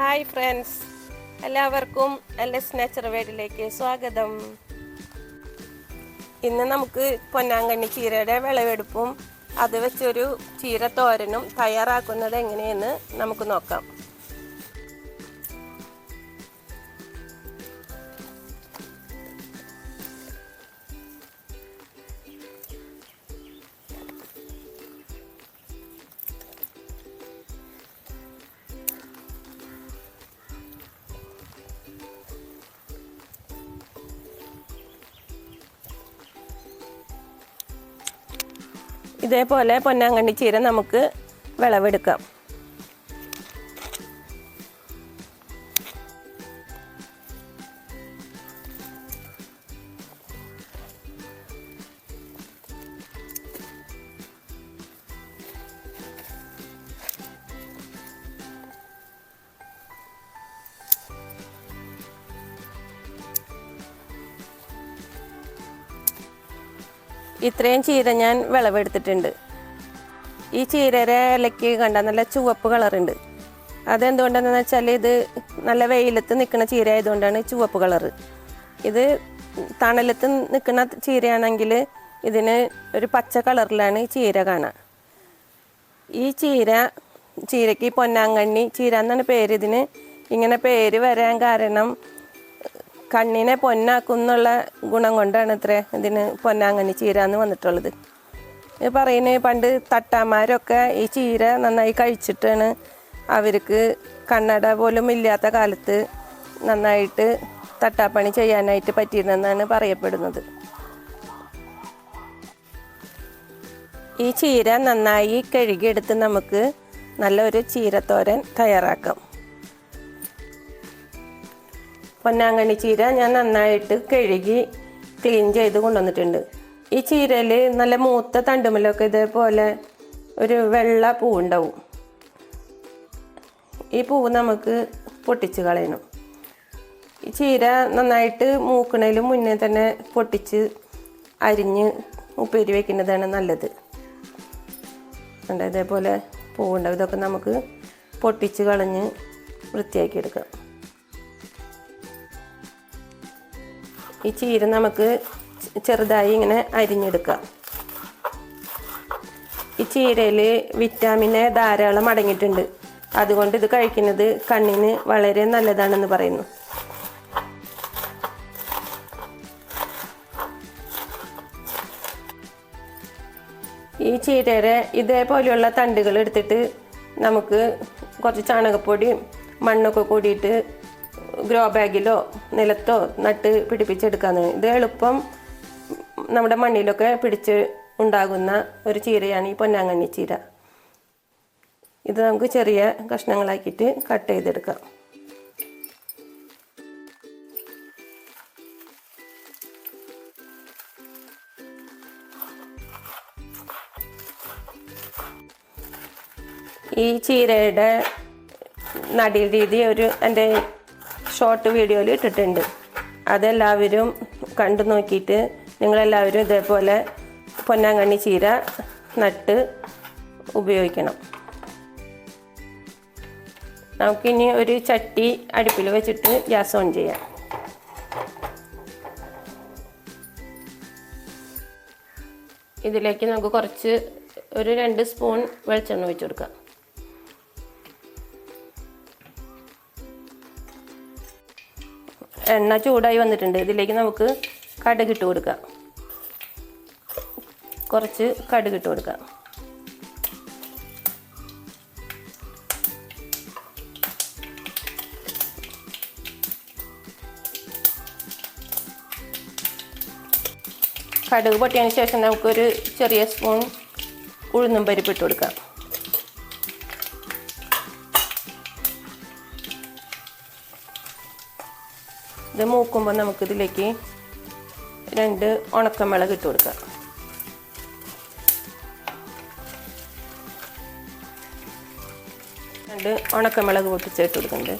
Hi friends. എല്ലാവർക്കും L S nature വേഡിലേക്ക് സ്വാഗതം. ഇന്ന് നമുക്ക് പൊന്നാങ്കണ്ണി ചീരയുടെ വിളവെടുപ്പും അത് വെച്ചൊരു ചീര തോരനും തയ്യാറാക്കുന്നത് എങ്ങനെയെന്ന് നമുക്ക് നോക്കാം. ഇതേപോലെ പൊന്നാങ്കണ്ണി ചീര നമുക്ക് വിളവെടുക്കാം. ഇത്രയും ചീര ഞാൻ വിളവെടുത്തിട്ടുണ്ട്. ഈ ചീരയുടെ ഇലയ്ക്ക് കണ്ട നല്ല ചുവപ്പ് കളറുണ്ട്. അതെന്തുകൊണ്ടാണെന്ന് വെച്ചാൽ ഇത് നല്ല വെയിലത്ത് നിൽക്കുന്ന ചീര ആയതുകൊണ്ടാണ് ചുവപ്പ് കളറ്. ഇത് തണലത്ത് നിൽക്കുന്ന ചീരയാണെങ്കിൽ ഇതിന് ഒരു പച്ച കളറിലാണ് ചീര കാണാൻ ഈ ചീര ചീരയ്ക്ക് പൊന്നാങ്കണ്ണി ചീര എന്നാണ് പേര്. ഇതിന് ഇങ്ങനെ പേര് വരാൻ കാരണം കണ്ണിനെ പൊന്നാക്കുന്നുള്ള ഗുണം കൊണ്ടാണ് ഇത്ര ഇതിന് പൊന്നാങ്കണ്ണി ചീര എന്ന് വന്നിട്ടുള്ളത് പറയുന്നത് പണ്ട് തട്ടാമാരൊക്കെ ഈ ചീര നന്നായി കഴിച്ചിട്ടാണ് അവർക്ക് കണ്ണട പോലും ഇല്ലാത്ത കാലത്ത് നന്നായിട്ട് തട്ടാപ്പണി ചെയ്യാനായിട്ട് പറ്റിയിരുന്നെന്നാണ് പറയപ്പെടുന്നത്. ഈ ചീര നന്നായി കഴുകിയെടുത്ത് നമുക്ക് നല്ലൊരു ചീരത്തോരൻ തയ്യാറാക്കാം. പൊന്നാങ്കണ്ണി ചീര ഞാൻ നന്നായിട്ട് കഴുകി ക്ലീൻ ചെയ്ത് കൊണ്ടുവന്നിട്ടുണ്ട്. ഈ ചീരയിൽ നല്ല മൂത്ത തണ്ടുമല്ലൊക്കെ ഇതേപോലെ ഒരു വെള്ള പൂവുണ്ടാവും. ഈ പൂവ് നമുക്ക് പൊട്ടിച്ച് കളയണം. ഈ ചീര നന്നായിട്ട് മൂക്കണതിന് മുന്നേ തന്നെ പൊട്ടിച്ച് അരിഞ്ഞ് ഉപ്പേരി വയ്ക്കുന്നതാണ് നല്ലത്. ഇതേപോലെ പൂവുണ്ടാവും. ഇതൊക്കെ നമുക്ക് പൊട്ടിച്ച് കളഞ്ഞ് വൃത്തിയാക്കി എടുക്കാം. ഈ ചീര നമുക്ക് ചെറുതായി ഇങ്ങനെ അരിഞ്ഞെടുക്കാം. ഈ ചീരയിൽ എ ധാരാളം അടങ്ങിയിട്ടുണ്ട്. അതുകൊണ്ട് ഇത് കഴിക്കുന്നത് കണ്ണിന് വളരെ നല്ലതാണെന്ന് പറയുന്നു. ഈ ചീരയുടെ ഇതേപോലെയുള്ള തണ്ടുകൾ എടുത്തിട്ട് നമുക്ക് കുറച്ച് ചാണകപ്പൊടിയും മണ്ണൊക്കെ കൂടിയിട്ട് ഗ്രോ ബാഗിലോ നിലത്തോ നട്ട് പിടിപ്പിച്ചെടുക്കാന്ന്. ഇത് എളുപ്പം നമ്മുടെ മണ്ണിലൊക്കെ പിടിച്ച് ഉണ്ടാകുന്ന ഒരു ചീരയാണ് ഈ പൊന്നാങ്കണ്ണി ചീര. ഇത് നമുക്ക് ചെറിയ കഷ്ണങ്ങളാക്കിയിട്ട് കട്ട് ചെയ്തെടുക്കാം. ഈ ചീരയുടെ നടീൽ രീതി ഒരു എന്റെ ഷോർട്ട് വീഡിയോയിൽ ഇട്ടിട്ടുണ്ട്. അതെല്ലാവരും കണ്ടു നോക്കിയിട്ട് നിങ്ങളെല്ലാവരും ഇതേപോലെ പൊന്നാങ്കണ്ണി ചീര നട്ട് ഉപയോഗിക്കണം. നമുക്കിനി ഒരു ചട്ടി അടുപ്പിൽ വെച്ചിട്ട് ഗ്യാസ് ഓൺ ചെയ്യാം. ഇതിലേക്ക് നമുക്ക് കുറച്ച് ഒരു രണ്ട് സ്പൂൺ വെളിച്ചെണ്ണ ഒഴിച്ചു കൊടുക്കാം. എണ്ണ ചൂടായി വന്നിട്ടുണ്ട്. ഇതിലേക്ക് നമുക്ക് കടുക് ഇട്ട് കൊടുക്കാം. കുറച്ച് കടുക് ഇട്ട് കൊടുക്കാം. കടുക് പൊട്ടിയതിന് ശേഷം നമുക്കൊരു ചെറിയ സ്പൂൺ ഉഴുന്നും പരിപ്പിട്ട് കൊടുക്കാം. ഇത് മൂക്കുമ്പോൾ നമുക്കിതിലേക്ക് രണ്ട് ഉണക്കമുളക് ഇട്ട് കൊടുക്കാം. രണ്ട് ഉണക്കമുളക് പൊട്ടിച്ചിട്ട് കൊടുക്കുന്നുണ്ട്.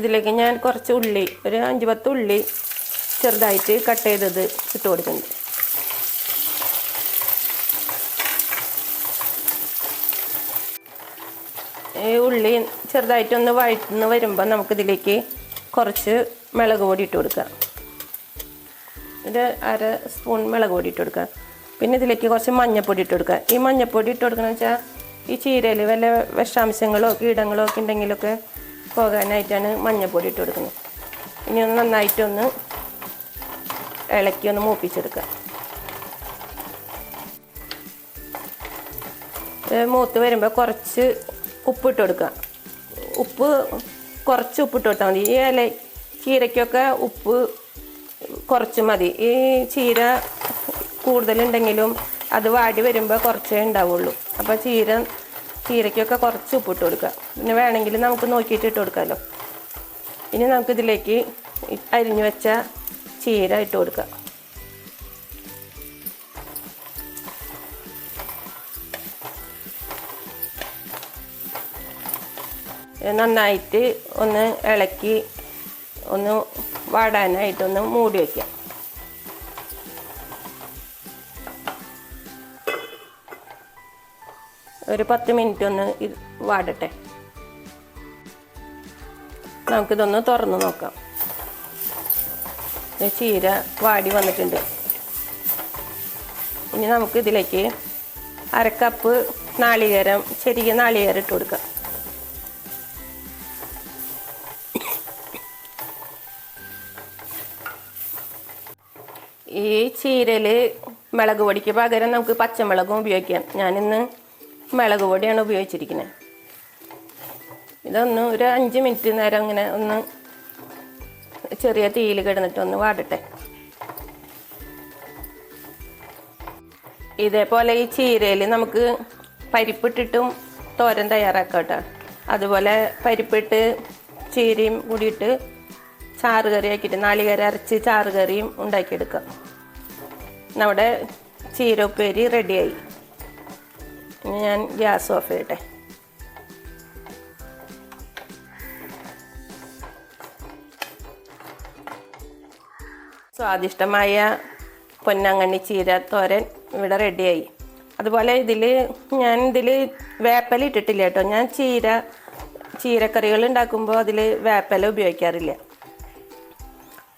ഇതിലേക്ക് ഞാൻ കുറച്ച് ഉള്ളി ഒരു അഞ്ച് പത്ത് ഉള്ളി ചെറുതായിട്ട് കട്ട് ചെയ്തത് ഇട്ട് കൊടുക്കുന്നുണ്ട്. ഈ ഉള്ളി ചെറുതായിട്ടൊന്ന് വഴറ്റുന്ന വരുമ്പോൾ നമുക്കിതിലേക്ക് കുറച്ച് മുളക് പൊടി ഇട്ട് കൊടുക്കാം ഒരു അര സ്പൂൺ മുളക് പൊടി ഇട്ട് കൊടുക്കുക. പിന്നെ ഇതിലേക്ക് കുറച്ച് മഞ്ഞൾപ്പൊടി ഇട്ട് കൊടുക്കുക. ഈ മഞ്ഞൾപ്പൊടി ഇട്ട് കൊടുക്കണമെന്ന് വെച്ചാൽ ഈ ചീരയിൽ വല്ല വിഷാംശങ്ങളോ കീടങ്ങളോ ഒക്കെ ഉണ്ടെങ്കിലൊക്കെ പോകാനായിട്ടാണ് മഞ്ഞൾപ്പൊടി ഇട്ട് കൊടുക്കുന്നത്. ഇനി ഒന്ന് നന്നായിട്ടൊന്ന് ഇളക്കി ഒന്ന് മൂപ്പിച്ചെടുക്കുക മൂത്ത് വരുമ്പോൾ കുറച്ച് ഉപ്പിട്ട് കൊടുക്കുക. ഉപ്പ് കുറച്ച് ഉപ്പിട്ട് കൊടുത്താൽ മതി. ഈ ഇല ചീരയ്ക്കൊക്കെ ഉപ്പ് കുറച്ച് മതി. ഈ ചീര കൂടുതലുണ്ടെങ്കിലും അത് വാടി വരുമ്പോൾ കുറച്ചേ ഉണ്ടാവുള്ളൂ. അപ്പോൾ ചീര ചീരയ്ക്കൊക്കെ കുറച്ച് ഉപ്പിട്ട് കൊടുക്കുക. പിന്നെ വേണമെങ്കിൽ നമുക്ക് നോക്കിയിട്ട് ഇട്ട് കൊടുക്കാമല്ലോ ഇനി നമുക്കിതിലേക്ക് അരിഞ്ഞു വെച്ച ചീര ഇട്ട് കൊടുക്കാം നന്നായിട്ട് ഒന്ന് ഇളക്കി ഒന്ന് വാടാനായിട്ടൊന്ന് മൂടി വയ്ക്കാം ഒരു പത്ത് മിനിറ്റ് ഒന്ന് വാടട്ടെ. നമുക്കിതൊന്ന് തുറന്ന് നോക്കാം. ചീര വാടി വന്നിട്ടുണ്ട്. ഇനി നമുക്കിതിലേക്ക് അരക്കപ്പ് നാളികേരം ചെറിയ നാളികേരം ഇട്ട് കൊടുക്കാം. ഈ ചീരയിൽ മുളക് പൊടിക്ക് പകരം നമുക്ക് പച്ചമുളകും ഉപയോഗിക്കാം. ഞാനിന്ന് മുളക് പൊടിയാണ് ഉപയോഗിച്ചിരിക്കുന്നത് ഇതൊന്ന് ഒരു അഞ്ച് മിനിറ്റ് നേരം ഇങ്ങനെ ഒന്ന് ചെറിയ തീയിൽ കിടന്നിട്ട് ഒന്ന് വാടട്ടെ. ഇതേപോലെ ഈ ചീരയിൽ നമുക്ക് പരിപ്പിട്ടിട്ടും തോരൻ തയ്യാറാക്കാം കേട്ടോ. അതുപോലെ പരിപ്പിട്ട് ചീരയും കൂടിയിട്ട് ചാറ് കറി ആക്കിയിട്ട് നാളികേര അരച്ച് ചാറ് കറിയും ഉണ്ടാക്കിയെടുക്കാം നമ്മുടെ ചീര ഉപ്പേരി റെഡിയായി. ഇനി ഞാൻ ഗ്യാസ് ഓഫ് ചെയ്യട്ടെ. സ്വാദിഷ്ടമായ പൊന്നങ്ങണ്ണി ചീര തോരൻ ഇവിടെ റെഡിയായി. അതുപോലെ ഇതിൽ ഞാൻ ഇതിൽ വേപ്പല ഇട്ടിട്ടില്ല കേട്ടോ. ഞാൻ ചീര ചീരക്കറികൾ ഉണ്ടാക്കുമ്പോൾ അതിൽ വേപ്പല ഉപയോഗിക്കാറില്ല.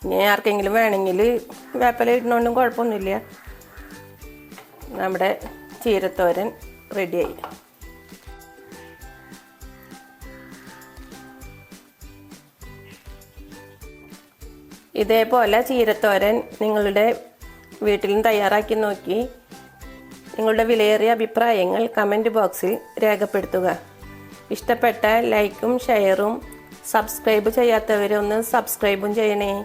ഇനി ആർക്കെങ്കിലും വേണമെങ്കിൽ വേപ്പല ഇടുന്നോണ്ടും കുഴപ്പമൊന്നുമില്ല. നമ്മുടെ ചീരത്തോരൻ റെഡിയായി. ഇതേപോലെ ചീരത്തോരൻ നിങ്ങളുടെ വീട്ടിലും തയ്യാറാക്കി നോക്കി. നിങ്ങളുടെ വിലയേറിയ അഭിപ്രായങ്ങൾ കമന്റ് ബോക്സിൽ രേഖപ്പെടുത്തുക. ഇഷ്ടപ്പെട്ട ലൈക്കും ഷെയറും സബ്സ്ക്രൈബ് ചെയ്യാത്തവരൊന്ന് സബ്സ്ക്രൈബും ചെയ്യണേ.